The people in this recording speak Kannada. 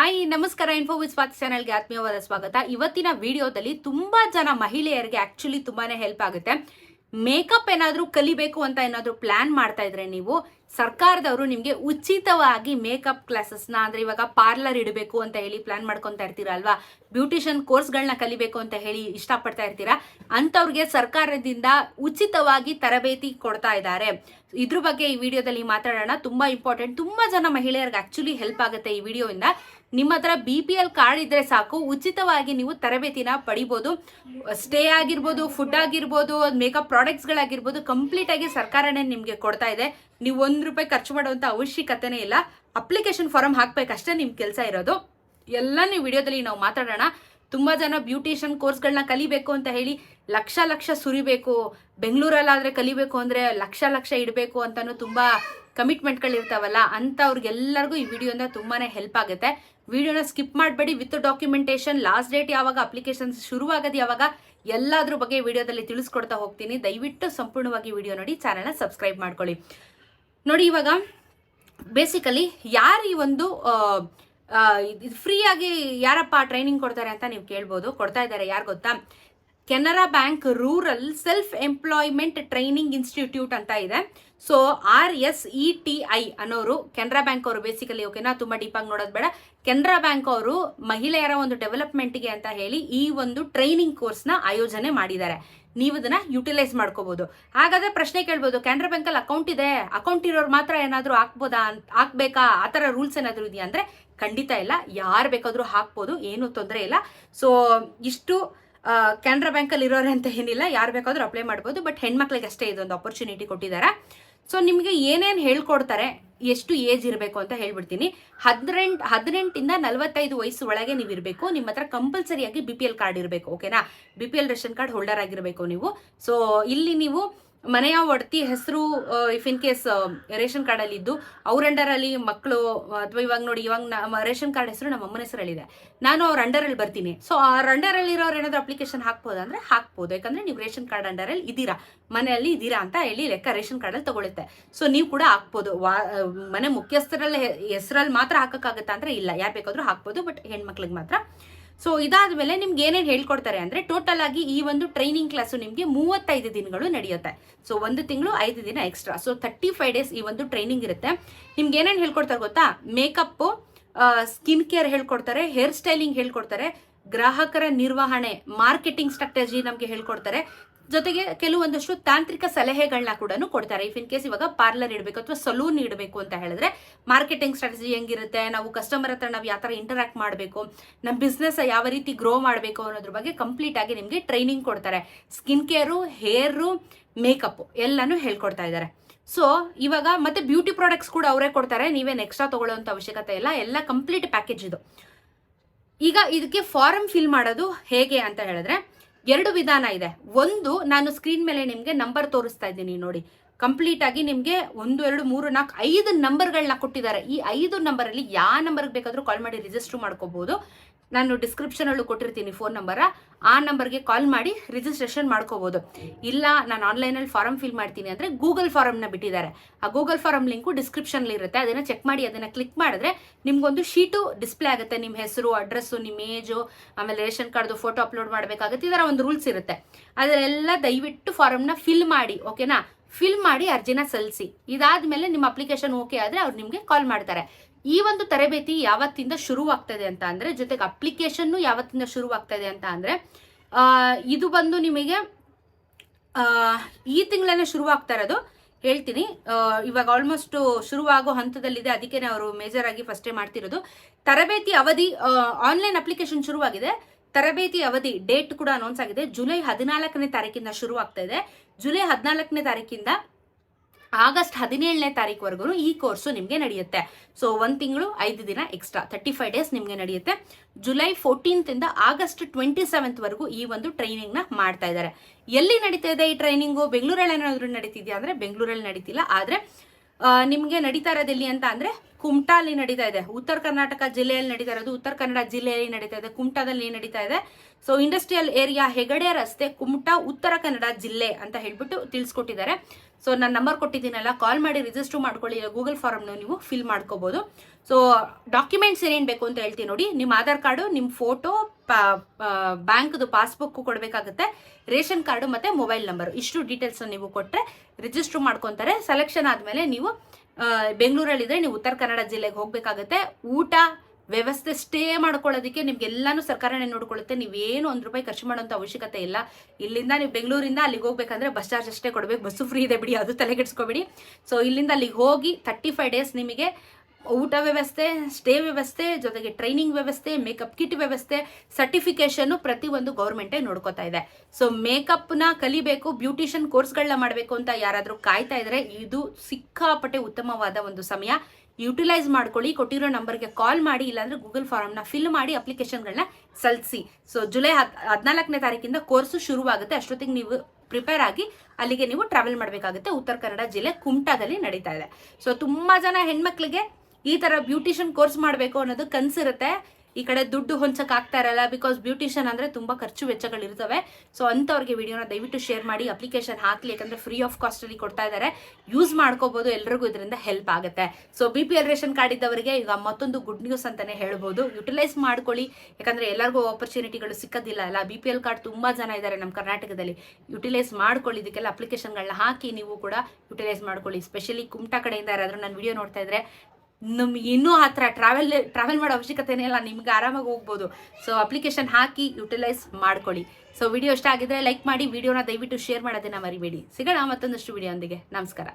ಹಾಯ್, ನಮಸ್ಕಾರ. ಇನ್ಫೋ ವಿತ್ ಸ್ವಾತಿ ಚಾನಲ್ಗೆ ಆತ್ಮೀಯವಾದ ಸ್ವಾಗತ. ಇವತ್ತಿನ ವಿಡಿಯೋದಲ್ಲಿ ತುಂಬಾ ಜನ ಮಹಿಳೆಯರಿಗೆ ಆಕ್ಚುಲಿ ತುಂಬಾನೇ ಹೆಲ್ಪ್ ಆಗುತ್ತೆ. ಮೇಕಪ್ ಏನಾದರೂ ಕಲಿಬೇಕು ಅಂತ ಏನಾದರೂ ಪ್ಲಾನ್ ಮಾಡ್ತಾ ಇದ್ರೆ ನೀವು ಸರ್ಕಾರದವರು ನಿಮಗೆ ಉಚಿತವಾಗಿ ಮೇಕಪ್ ಕ್ಲಾಸಸ್ನ ಅಂದ್ರೆ ಇವಾಗ ಪಾರ್ಲರ್ ಇಡಬೇಕು ಅಂತ ಹೇಳಿ ಪ್ಲಾನ್ ಮಾಡ್ಕೊತಾ ಇರ್ತೀರಾ ಅಲ್ವಾ? ಬ್ಯೂಟಿಷಿಯನ್ ಕೋರ್ಸ್ಗಳನ್ನ ಕಲಿಬೇಕು ಅಂತ ಹೇಳಿ ಇಷ್ಟಪಡ್ತಾ ಇರ್ತೀರಾ? ಅಂಥವ್ರಿಗೆ ಸರ್ಕಾರದಿಂದ ಉಚಿತವಾಗಿ ತರಬೇತಿ ಕೊಡ್ತಾ ಇದ್ದಾರೆ. ಇದ್ರ ಬಗ್ಗೆ ಈ ವಿಡಿಯೋದಲ್ಲಿ ಮಾತಾಡೋಣ. ತುಂಬಾ ಇಂಪಾರ್ಟೆಂಟ್ ತುಂಬಾ ಜನ ಮಹಿಳೆಯರಿಗೆ ಆಕ್ಚುಲಿ ಹೆಲ್ಪ್ ಆಗುತ್ತೆ ಈ ವಿಡಿಯೋಯಿಂದ. ನಿಮ್ಮ ಹತ್ರ ಬಿ ಪಿ ಎಲ್ ಕಾರ್ಡ್ ಇದ್ರೆ ಸಾಕು. ಉಚಿತವಾಗಿ ನೀವು ತರಬೇತಿನ ಪಡಿಬೋದು. ಸ್ಟೇ ಆಗಿರ್ಬೋದು ಫುಡ್ ಆಗಿರ್ಬೋದು ಮೇಕಪ್ ಪ್ರಾಡಕ್ಟ್ಸ್ಗಳಾಗಿರ್ಬೋದು ಕಂಪ್ಲೀಟ್ ಆಗಿ ಸರ್ಕಾರನೇ ನಿಮಗೆ ಕೊಡ್ತಾ ಇದೆ. ನೀವು ಒಂದು ರೂಪಾಯಿ ಖರ್ಚು ಮಾಡುವಂಥ ಅವಶ್ಯಕತೆನೇ ಇಲ್ಲ. ಅಪ್ಲಿಕೇಶನ್ ಫಾರಮ್ ಹಾಕ್ಬೇಕಷ್ಟೇ ನಿಮ್ಮ ಕೆಲಸ ಇರೋದು. ಎಲ್ಲ ನೀವು ವಿಡಿಯೋದಲ್ಲಿ ನಾವು ಮಾತಾಡೋಣ. ತುಂಬಾ ಜನ ಬ್ಯೂಟಿಷಿಯನ್ ಕೋರ್ಸ್ಗಳನ್ನ ಕಲಿಬೇಕು ಅಂತ ಹೇಳಿ ಲಕ್ಷ ಲಕ್ಷ ಸುರಿಬೇಕು. ಬೆಂಗಳೂರಲ್ಲಾದ್ರೆ ಕಲಿಬೇಕು ಅಂದ್ರೆ ಲಕ್ಷ ಲಕ್ಷ ಇಡಬೇಕು ಅಂತಲೂ ತುಂಬಾ ಕಮಿಟ್ಮೆಂಟ್ಗಳಿರ್ತಾವಲ್ಲ ಅಂಥವ್ರಿಗೆಲ್ಲರಿಗೂ ಈ ವಿಡಿಯೋಯಿಂದ ತುಂಬಾನೇ ಹೆಲ್ಪ್ ಆಗುತ್ತೆ. ವಿಡಿಯೋನ ಸ್ಕಿಪ್ ಮಾಡಬೇಡಿ. ವಿತ್ ಡಾಕ್ಯುಮೆಂಟೇಷನ್ ಲಾಸ್ಟ್ ಡೇಟ್ ಯಾವಾಗ ಅಪ್ಲಿಕೇಶನ್ಸ್ ಶುರುವಾಗೋದು ಯಾವಾಗ ಎಲ್ಲದ್ರ ಬಗ್ಗೆ ವಿಡಿಯೋದಲ್ಲಿ ತಿಳಿಸ್ಕೊಡ್ತಾ ಹೋಗ್ತೀನಿ. ದಯವಿಟ್ಟು ಸಂಪೂರ್ಣವಾಗಿ ವಿಡಿಯೋ ನೋಡಿ ಚಾನಲ್ನ ಸಬ್ಸ್ಕ್ರೈಬ್ ಮಾಡ್ಕೊಳ್ಳಿ. ನೋಡಿ ಇವಾಗ ಬೇಸಿಕಲಿ ಯಾರು ಈ ಒಂದು ಫ್ರೀಯಾಗಿ ಯಾರಪ್ಪ ಟ್ರೈನಿಂಗ್ ಕೊಡ್ತಾರೆ ಅಂತ ನೀವು ಕೇಳ್ಬೋದು, ಕೊಡ್ತಾ ಇದ್ದಾರೆ ಯಾರು ಗೊತ್ತಾ? Canara bank rural self employment training institute ಅಂತ ಇದೆ. So R S E T I ಅನ್ನೋರು ಕೆನರಾ ಬ್ಯಾಂಕ್ ಅವರು ಬೇಸಿಕಲಿ ಓಕೆನಾ ತುಂಬಾ ಡೀಪ್ ಆಗಿ ನೋಡೋದು ಬೇಡ. ಕೆನರಾ ಬ್ಯಾಂಕ್ ಅವರು ಮಹಿಳೆಯರ ಒಂದು ಡೆವಲಪ್ಮೆಂಟ್ಗೆ ಅಂತ ಹೇಳಿ ಈ ಒಂದು ಟ್ರೈನಿಂಗ್ ಕೋರ್ಸ್ನ ಆಯೋಜನೆ ಮಾಡಿದ್ದಾರೆ. ನೀವು ಅದನ್ನ ಯುಟಿಲೈಸ್ ಮಾಡ್ಕೋಬಹುದು ಹಾಗಾದ್ರೆ ಪ್ರಶ್ನೆ ಕೇಳ್ಬೋದು, ಕೆನರಾ ಬ್ಯಾಂಕ್ ಅಲ್ಲಿ ಅಕೌಂಟ್ ಇದೆ ಅಕೌಂಟ್ ಇರೋರು ಮಾತ್ರ ಏನಾದರೂ ಹಾಕ್ಬೋದಾ ಹಾಕ್ಬೇಕಾ? ಆ ಥರ ರೂಲ್ಸ್ ಏನಾದರೂ ಇದೆಯಾ ಅಂದ್ರೆ ಖಂಡಿತ ಇಲ್ಲ. ಯಾರು ಬೇಕಾದರೂ ಹಾಕ್ಬೋದು, ಏನು ತೊಂದರೆ ಇಲ್ಲ. ಸೊ ಇಷ್ಟು ಕೆನರಾ ಬ್ಯಾಂಕಲ್ಲಿ ಇರೋರೆ ಅಂತ ಏನಿಲ್ಲ, ಯಾರು ಬೇಕಾದರೂ ಅಪ್ಲೈ ಮಾಡ್ಬೋದು ಬಟ್ ಹೆಣ್ಮಕ್ಳಿಗೆ ಅಷ್ಟೇ ಇದೊಂದು ಆಪರ್ಚುನಿಟಿ ಕೊಟ್ಟಿದ್ದಾರೆ. ಸೊ ನಿಮಗೆ ಏನೇನು ಹೇಳ್ಕೊಡ್ತಾರೆ, ಎಷ್ಟು ಏಜ್ ಇರಬೇಕು ಅಂತ ಹೇಳ್ಬಿಡ್ತೀನಿ. ಹದಿನೆಂಟು, ಹದಿನೆಂಟಿಂದ ನಲವತ್ತೈದು ವಯಸ್ಸು ಒಳಗೆ ನೀವು ಇರಬೇಕು. ನಿಮ್ಮ ಹತ್ರ ಕಂಪಲ್ಸರಿಯಾಗಿ ಬಿ ಪಿ ಎಲ್ ಕಾರ್ಡ್ ಇರಬೇಕು ಓಕೆನಾ B P L ration card holder ಆಗಿರಬೇಕು ನೀವು. ಸೊ ಇಲ್ಲಿ ನೀವು ಮನೆಯ ಒಡತಿ ಹೆಸರು ಇಫ್ ಇನ್ ಕೇಸ್ ರೇಷನ್ ಕಾರ್ಡಲ್ಲಿ ಇದ್ದು ಅವ್ರ ಅಂಡರಲ್ಲಿ ಮಕ್ಕಳು, ಅಥವಾ ಇವಾಗ ನೋಡಿ, ಇವಾಗ ನಮ್ಮ ರೇಷನ್ ಕಾರ್ಡ್ ಹೆಸರು ನಮ್ಮ ಅಮ್ಮನ ಹೆಸರಲ್ಲಿದೆ. ನಾನು ಅವ್ರ ಅಂಡರಲ್ಲಿ ಬರ್ತೀನಿ. ಸೊ ಅವ್ರ ಅಂಡರಲ್ಲಿ ಇರೋರು ಏನಾದರೂ ಅಪ್ಲಿಕೇಶನ್ ಹಾಕ್ಬೋದು ಅಂದ್ರೆ ಹಾಕ್ಬೋದು. ಯಾಕಂದ್ರೆ ನೀವು ರೇಷನ್ ಕಾರ್ಡ್ ಅಂಡರಲ್ಲಿ ಇದ್ದೀರಾ. ಮನೆಯಲ್ಲಿ ಇದ್ದೀರಾ ಅಂತ ಹೇಳಿ ಲೆಕ್ಕ ರೇಷನ್ ಕಾರ್ಡಲ್ಲಿ ತಗೊಳುತ್ತೆ. ಸೊ ನೀವು ಕೂಡ ಹಾಕ್ಬೋದು. ವಾ ಮನೆ ಮುಖ್ಯಸ್ಥರಲ್ಲಿ ಹೆಸರಲ್ಲಿ ಮಾತ್ರ ಹಾಕಕ್ಕಾಗತ್ತಾ ಅಂದ್ರೆ ಇಲ್ಲ. ಯಾರು ಬೇಕಾದ್ರೂ ಹಾಕ್ಬೋದು ಬಟ್ ಹೆಣ್ಮಕ್ಳಿಗೆ ಮಾತ್ರ. ಸೊ ಇದಾದ್ಮೇಲೆ ನಿಮ್ಗೆ ಏನೇನು ಹೇಳ್ಕೊಡ್ತಾರೆ ಅಂದ್ರೆ ಟೋಟಲ್ ಆಗಿ ಈ ಒಂದು ಟ್ರೈನಿಂಗ್ ಕ್ಲಾಸು ನಿಮಗೆ ಮೂವತ್ತೈದು ದಿನಗಳು ನಡೆಯುತ್ತೆ. ಸೊ ಒಂದು ತಿಂಗಳು ಐದು ದಿನ extra so thirty five days ಈ ಒಂದು ಟ್ರೈನಿಂಗ್ ಇರುತ್ತೆ. ನಿಮ್ಗೆ ಏನೇನು ಹೇಳ್ಕೊಡ್ತಾರೆ ಗೊತ್ತಾ? ಮೇಕಪ್ ಸ್ಕಿನ್ ಕೇರ್ ಹೇಳ್ಕೊಡ್ತಾರೆ ಹೇರ್ ಸ್ಟೈಲಿಂಗ್ ಹೇಳ್ಕೊಡ್ತಾರೆ, ಗ್ರಾಹಕರ ನಿರ್ವಹಣೆ ಮಾರ್ಕೆಟಿಂಗ್ ಸ್ಟ್ರಾಟಜಿ ನಮಗೆ ಹೇಳ್ಕೊಡ್ತಾರೆ. ಜೊತೆಗೆ ಕೆಲವೊಂದಷ್ಟು ತಾಂತ್ರಿಕ ಸಲಹೆಗಳನ್ನ ಕೂಡ ಕೊಡ್ತಾರೆ. ಇಫ್ ಇನ್ ಕೇಸ್ ಇವಾಗ ಪಾರ್ಲರ್ ಇಡಬೇಕು ಅಥವಾ ಸಲೂನ್ ಇಡಬೇಕು ಅಂತ ಹೇಳಿದ್ರೆ ಮಾರ್ಕೆಟಿಂಗ್ ಸ್ಟ್ರಾಟಜಿ ಹೆಂಗಿರುತ್ತೆ, ನಾವು ಕಸ್ಟಮರ್ ಹತ್ರ ನಾವು ಯಾವ ಥರ ಇಂಟರಾಕ್ಟ್ ಮಾಡಬೇಕು ನಮ್ಮ ಬಿಸ್ನೆಸ್ ಯಾವ ರೀತಿ ಗ್ರೋ ಮಾಡಬೇಕು ಅನ್ನೋದ್ರ ಬಗ್ಗೆ ಕಂಪ್ಲೀಟ್ ಆಗಿ ನಿಮಗೆ ಟ್ರೈನಿಂಗ್ ಕೊಡ್ತಾರೆ. ಸ್ಕಿನ್ ಕೇರು ಹೇರು ಮೇಕಪ್ ಎಲ್ಲಾನು ಹೇಳ್ಕೊಡ್ತಾ ಇದ್ದಾರೆ. ಸೊ ಇವಾಗ ಮತ್ತೆ ಬ್ಯೂಟಿ ಪ್ರಾಡಕ್ಟ್ಸ್ ಕೂಡ ಅವರೇ ಕೊಡ್ತಾರೆ. ನೀವೇನು ಎಕ್ಸ್ಟ್ರಾ ತಗೊಳ್ಳೋಂಥ ಅವಶ್ಯಕತೆ ಇಲ್ಲ. ಎಲ್ಲ ಕಂಪ್ಲೀಟ್ ಪ್ಯಾಕೇಜ್ ಇದು. ಈಗ ಇದಕ್ಕೆ ಫಾರಂ ಫಿಲ್ ಮಾಡೋದು ಹೇಗೆ ಅಂತ ಹೇಳಿದ್ರೆ ಎರಡು ವಿಧಾನ ಇದೆ. ಒಂದು, ನಾನು ಸ್ಕ್ರೀನ್ ಮೇಲೆ ನಿಮಗೆ ನಂಬರ್ ತೋರಿಸ್ತಾ ಇದ್ದೀನಿ ನೋಡಿ. ಕಂಪ್ಲೀಟ್ ಆಗಿ ನಿಮಗೆ ಒಂದು, ಎರಡು, ಮೂರು, ನಾಲ್ಕು, ಐದು ನಂಬರ್ಗಳನ್ನ ಕೊಟ್ಟಿದ್ದಾರೆ. ಈ ಐದು ನಂಬರಲ್ಲಿ ಯಾವ ನಂಬರ್ಗೆ ಬೇಕಾದರೂ ಕಾಲ್ ಮಾಡಿ ರಿಜಿಸ್ಟರ್ ಮಾಡ್ಕೋಬಹುದು ನಾನು ಡಿಸ್ಕ್ರಿಪ್ಷನ್ ಅಲ್ಲೂ ಕೊಟ್ಟಿರ್ತೀನಿ ಫೋನ್ ನಂಬರ ಆ. ನಂಬರ್ಗೆ ಕಾಲ್ ಮಾಡಿ ರಿಜಿಸ್ಟ್ರೇಷನ್ ಮಾಡ್ಕೋಬಹುದು ಇಲ್ಲ, ನಾನು ಆನ್ಲೈನಲ್ಲಿ ಫಾರಮ್ ಫಿಲ್ ಮಾಡ್ತೀನಿ ಅಂದರೆ ಗೂಗಲ್ ಫಾರಮ್ನ ಬಿಟ್ಟಿದ್ದಾರೆ. ಆ ಗೂಗಲ್ ಫಾರಮ್ ಲಿಂಕು ಡಿಸ್ಕ್ರಿಪ್ಷನ್ಲಿ ಇರುತ್ತೆ. ಅದನ್ನು ಚೆಕ್ ಮಾಡಿ, ಅದನ್ನು ಕ್ಲಿಕ್ ಮಾಡಿದ್ರೆ ನಿಮ್ಗೊಂದು ಶೀಟು ಡಿಸ್ಪ್ಲೇ ಆಗುತ್ತೆ. ನಿಮ್ಮ ಹೆಸರು ಅಡ್ರೆಸ್ಸು ನಿಮ್ಮ ಏಜು ಆಮೇಲೆ ರೇಷನ್ ಕಾರ್ಡ್ದು ಫೋಟೋ ಅಪ್ಲೋಡ್ ಮಾಡಬೇಕಾಗುತ್ತೆ. ಇದರ ಒಂದು ರೂಲ್ಸ್ ಇರುತ್ತೆ. ಅದರೆಲ್ಲ ದಯವಿಟ್ಟು ಫಾರಮ್ನ ಫಿಲ್ ಮಾಡಿ ಓಕೆನಾ ಫಿಲ್ ಮಾಡಿ ಅರ್ಜಿನ ಸಲ್ಲಿಸಿ. ಇದಾದ್ಮೇಲೆ ನಿಮ್ಮ ಅಪ್ಲಿಕೇಶನ್ ಓಕೆ ಆದರೆ ಅವ್ರು ನಿಮಗೆ ಕಾಲ್ ಮಾಡ್ತಾರೆ. ಈ ಒಂದು ತರಬೇತಿ ಯಾವತ್ತಿಂದ ಶುರುವಾಗ್ತದೆ ಅಂತ ಅಂದರೆ, ಜೊತೆಗೆ ಅಪ್ಲಿಕೇಶನ್ನು ಯಾವತ್ತಿಂದ ಶುರುವಾಗ್ತದೆ ಅಂತ ಅಂದರೆ ಇದು ಬಂದು ನಿಮಗೆ ಈ ತಿಂಗಳಲ್ಲೇ ಶುರುವಾಗ್ತಾ ಇರೋದು. ಹೇಳ್ತೀನಿ ಇವಾಗ ಆಲ್ಮೋಸ್ಟ್ ಶುರುವಾಗೋ ಹಂತದಲ್ಲಿದೆ, ಅದಕ್ಕೆ ಅವರು ಮೇಜರ್ ಆಗಿ ಫಸ್ಟೇ ಮಾಡ್ತಿರೋದು. ತರಬೇತಿ ಅವಧಿ ಆನ್ಲೈನ್ ಅಪ್ಲಿಕೇಶನ್ ಶುರುವಾಗಿದೆ. ತರಬೇತಿ ಅವಧಿ ಡೇಟ್ ಕೂಡ ಅನೌನ್ಸ್ ಆಗಿದೆ. ಜುಲೈ ಹದಿನಾಲ್ಕನೇ ತಾರೀಕಿಂದ ಶುರುವಾಗ್ತಾ ಇದೆ. ಜುಲೈ ಹದಿನಾಲ್ಕನೇ ತಾರೀಕಿಂದ ಆಗಸ್ಟ್ ಹದಿನೇಳನೇ ತಾರೀಕುವರೆಗೂ ಈ ಕೋರ್ಸು ನಿಮಗೆ ನಡೆಯುತ್ತೆ. ಸೊ ಒಂದು ತಿಂಗಳು ಐದು ದಿನ ಎಕ್ಸ್ಟ್ರಾ ತರ್ಟಿ ಫೈವ್ ಡೇಸ್ ನಿಮಗೆ ನಡೆಯುತ್ತೆ. ಜುಲೈ ಫೋರ್ಟೀನ್ತ್ ಇಂದ ಆಗಸ್ಟ್ ಟ್ವೆಂಟಿ ಸೆವೆಂತ್ ವರೆಗೂ ಈ ಒಂದು ಟ್ರೈನಿಂಗ್ನ ಮಾಡ್ತಾ ಇದ್ದಾರೆ ಎಲ್ಲಿ ನಡೀತಾ ಇದೆ ಈ ಟ್ರೈನಿಂಗು ಬೆಂಗಳೂರಲ್ಲಿ ಏನಾದರೂ ನಡೀತಿದ್ಯಾ ಅಂದ್ರೆ? ಬೆಂಗಳೂರಲ್ಲಿ ನಡೀತಿಲ್ಲ. ಆದ್ರೆ ನಿಮಗೆ ನಡೀತಾ ಇರೋದು ಎಲ್ಲಿ ಅಂತ ಅಂದರೆ ಕುಮಟಾಲಿ ನಡೀತಾ ಇದೆ. ಉತ್ತರ ಕರ್ನಾಟಕ ಜಿಲ್ಲೆಯಲ್ಲಿ ನಡೀತಾ ಇರೋದು ಉತ್ತರ ಕನ್ನಡ ಜಿಲ್ಲೆಯಲ್ಲಿ ನಡೀತಾ ಇದೆ. ಕುಮಟಾದಲ್ಲಿ ನಡೀತಾ ಇದೆ. ಸೊ ಇಂಡಸ್ಟ್ರಿಯಲ್ ಏರಿಯಾ ಹೆಗಡೆ ರಸ್ತೆ ಕುಮಟಾ ಉತ್ತರ ಕನ್ನಡ ಜಿಲ್ಲೆ ಅಂತ ಹೇಳ್ಬಿಟ್ಟು ತಿಳಿಸ್ಕೊಟ್ಟಿದ್ದಾರೆ. ಸೊ ನಾನು ನಂಬರ್ ಕೊಟ್ಟಿದ್ದೀನಲ್ಲ ಕಾಲ್ ಮಾಡಿ ರಿಜಿಸ್ಟರ್ ಮಾಡ್ಕೊಳ್ಳಿ ಗೂಗಲ್ ಫಾರಮ್ನ ನೀವು ಫಿಲ್ ಮಾಡ್ಕೋಬೋದು. ಸೊ ಡಾಕ್ಯುಮೆಂಟ್ಸ್ ಏನೇನು ಬೇಕು ಅಂತ ಹೇಳ್ತೀನಿ ನೋಡಿ. ನಿಮ್ಮ ಆಧಾರ್ ಕಾರ್ಡು ನಿಮ್ಮ ಫೋಟೋ ಬ್ಯಾಂಕ್ದು ಪಾಸ್ಬುಕ್ ಕೊಡಬೇಕಾಗುತ್ತೆ. ರೇಷನ್ ಕಾರ್ಡು ಮತ್ತು ಮೊಬೈಲ್ ನಂಬರ್ ಇಷ್ಟು ಡೀಟೇಲ್ಸ್ ನೀವು ಕೊಟ್ಟರೆ ರಿಜಿಸ್ಟರ್ ಮಾಡ್ಕೊತಾರೆ. ಸೆಲೆಕ್ಷನ್ ಆದಮೇಲೆ ನೀವು ಬೆಂಗಳೂರಲ್ಲಿದ್ದರೆ ನೀವು ಉತ್ತರ ಕನ್ನಡ ಜಿಲ್ಲೆಗೆ ಹೋಗಬೇಕಾಗುತ್ತೆ. ಊಟ ವ್ಯವಸ್ಥೆ ಸ್ಟೇ ಮಾಡ್ಕೊಳ್ಳೋದಕ್ಕೆ ನಿಮ್ಗೆ ಎಲ್ಲಾನು ಸರ್ಕಾರನೇ ನೋಡ್ಕೊಳ್ಳುತ್ತೆ. ನೀವೇನು ಒಂದು ರೂಪಾಯಿ ಖರ್ಚು ಮಾಡೋಂಥ ಅವಶ್ಯಕತೆ ಇಲ್ಲ. ಇಲ್ಲಿಂದ ನೀವು ಬೆಂಗಳೂರಿಂದ ಅಲ್ಲಿಗೆ ಹೋಗ್ಬೇಕಂದ್ರೆ ಬಸ್ ಚಾರ್ಜ್ ಅಷ್ಟೇ ಕೊಡಬೇಕು. ಬಸ್ಸು ಫ್ರೀ ಇದೆ ಬಿಡಿ, ಅದು ತಲೆಗೆಡ್ಸ್ಕೊಬೇಡಿ ಸೊ ಇಲ್ಲಿಂದ ಅಲ್ಲಿಗೆ ಹೋಗಿ ತರ್ಟಿ ಫೈವ್ ಡೇಸ್ ನಿಮಗೆ ಊಟ ವ್ಯವಸ್ಥೆ ಸ್ಟೇ ವ್ಯವಸ್ಥೆ, ಜೊತೆಗೆ ಟ್ರೈನಿಂಗ್ ವ್ಯವಸ್ಥೆ ಮೇಕಪ್ ಕಿಟ್ ವ್ಯವಸ್ಥೆ ಸರ್ಟಿಫಿಕೇಶನ್ ಪ್ರತಿಯೊಂದು ಗೌರ್ಮೆಂಟೇ ನೋಡ್ಕೋತಾ ಇದೆ. ಸೊ ಮೇಕಪ್ನ ಕಲಿಬೇಕು ಬ್ಯೂಟಿಷಿಯನ್ ಕೋರ್ಸ್ಗಳನ್ನ ಮಾಡಬೇಕು ಅಂತ ಯಾರಾದರೂ ಕಾಯ್ತಾ ಇದ್ರೆ ಇದು ಸಿಕ್ಕಾಪಟ್ಟೆ ಉತ್ತಮವಾದ ಒಂದು ಸಮಯ. ಯುಟಿಲೈಸ್ ಮಾಡ್ಕೊಳ್ಳಿ, ಕೊಟ್ಟಿರೋ ನಂಬರ್ಗೆ ಕಾಲ್ ಮಾಡಿ, ಇಲ್ಲಾಂದ್ರೆ ಗೂಗಲ್ ಫಾರ್ಮ್ನ ಫಿಲ್ ಮಾಡಿ ಅಪ್ಲಿಕೇಶನ್ಗಳನ್ನ ಸಲ್ಲಿಸಿ ಸೊ ಜುಲೈ ಹದ್, ಹದಿನಾಲ್ಕನೇ ತಾರೀಕಿಂದ ಕೋರ್ಸು ಶುರುವಾಗುತ್ತೆ. ಅಷ್ಟೊತ್ತಿಗೆ ನೀವು ಪ್ರಿಪೇರ್ ಆಗಿ ಅಲ್ಲಿಗೆ ನೀವು ಟ್ರಾವೆಲ್ ಮಾಡಬೇಕಾಗುತ್ತೆ. ಉತ್ತರ ಕನ್ನಡ ಜಿಲ್ಲೆ ಕುಮಟಾದಲ್ಲಿ ನಡೀತಾ ಇದೆ. ಸೊ ತುಂಬಾ ಜನ ಹೆಣ್ಮಕ್ಳಿಗೆ ಈ ತರ ಬ್ಯೂಟಿಷಿಯನ್ ಕೋರ್ಸ್ ಮಾಡಬೇಕು ಅನ್ನೋದು ಕನ್ಸಿರುತ್ತೆ. ಈ ಕಡೆ ದುಡ್ಡು ಹೊಂಚಕ್ ಆಗ್ತಾ ಇರಲ್ಲ ಬಿಕಾಸ್ ಬ್ಯೂಟಿಷಿಯನ್ ಅಂದ್ರೆ ತುಂಬಾ ಖರ್ಚು ವೆಚ್ಚಗಳಿರ್ತವೆ. ಸೊ ಅಂಥವ್ರಿಗೆ ವಿಡಿಯೋನ ದಯವಿಟ್ಟು ಶೇರ್ ಮಾಡಿ ಅಪ್ಲಿಕೇಶನ್ ಹಾಕ್ಲಿ, ಯಾಕಂದ್ರೆ ಫ್ರೀ ಆಫ್ ಕಾಸ್ಟ್ ಅಲ್ಲಿ ಕೊಡ್ತಾ ಇದ್ದಾರೆ ಯೂಸ್ ಮಾಡ್ಕೋಬಹುದು ಎಲ್ರಿಗೂ ಇದರಿಂದ ಹೆಲ್ಪ್ ಆಗುತ್ತೆ. So B P L ration card ಇದ್ದವರಿಗೆ ಈಗ ಮತ್ತೊಂದು ಗುಡ್ ನ್ಯೂಸ್ ಅಂತಾನೆ ಹೇಳ್ಬೋದು. ಯುಟಿಲೈಸ್ ಮಾಡ್ಕೊಳ್ಳಿ. ಯಾಕಂದ್ರೆ ಎಲ್ಲರಿಗೂ ಆಪರ್ಚುನಿಟಿಗಳು ಸಿಕ್ಕೋದಿಲ್ಲ ಅಲ್ಲ. ಬಿ ಪಿ ಎಲ್ ಕಾರ್ಡ್ ತುಂಬಾ ಜನ ಇದ್ದಾರೆ ನಮ್ಮ ಕರ್ನಾಟಕದಲ್ಲಿ. ಯುಟಿಲೈಸ್ ಮಾಡ್ಕೊಳ್ಳಿ, ಇದಕ್ಕೆಲ್ಲ ಅಪ್ಲಿಕೇಶನ್ಗಳನ್ನ ಹಾಕಿ ನೀವು ಕೂಡ ಯುಟಿಲೈಸ್ ಮಾಡ್ಕೊಳ್ಳಿ. ಸ್ಪೆಷಲಿ ಕುಮಟಾ ಕಡೆಯಿಂದ ಯಾರಾದ್ರೂ ನಾನು ವಿಡಿಯೋ ನೋಡ್ತಾ ಇದ್ರೆ ನಮ್ಗೆ ಇನ್ನೂ ಆ ಥರ ಟ್ರಾವೆಲ್ ಟ್ರಾವೆಲ್ ಮಾಡೋ ಅವಶ್ಯಕತೆನೇ ಇಲ್ಲ, ನಿಮ್ಗೆ ಆರಾಮಾಗಿ ಹೋಗ್ಬೋದು. ಸೊ ಅಪ್ಲಿಕೇಶನ್ ಹಾಕಿ ಯುಟಿಲೈಸ್ ಮಾಡ್ಕೊಳ್ಳಿ. ಸೊ ವಿಡಿಯೋ ಇಷ್ಟ ಆಗಿದ್ರೆ ಲೈಕ್ ಮಾಡಿ ವಿಡಿಯೋನ ದಯವಿಟ್ಟು ಶೇರ್ ಮಾಡೋದನ್ನ ಮರಿಬೇಡಿ. ಸಿಗೋಣ ಮತ್ತೊಂದಷ್ಟು ವಿಡಿಯೋ ನಮಸ್ಕಾರ.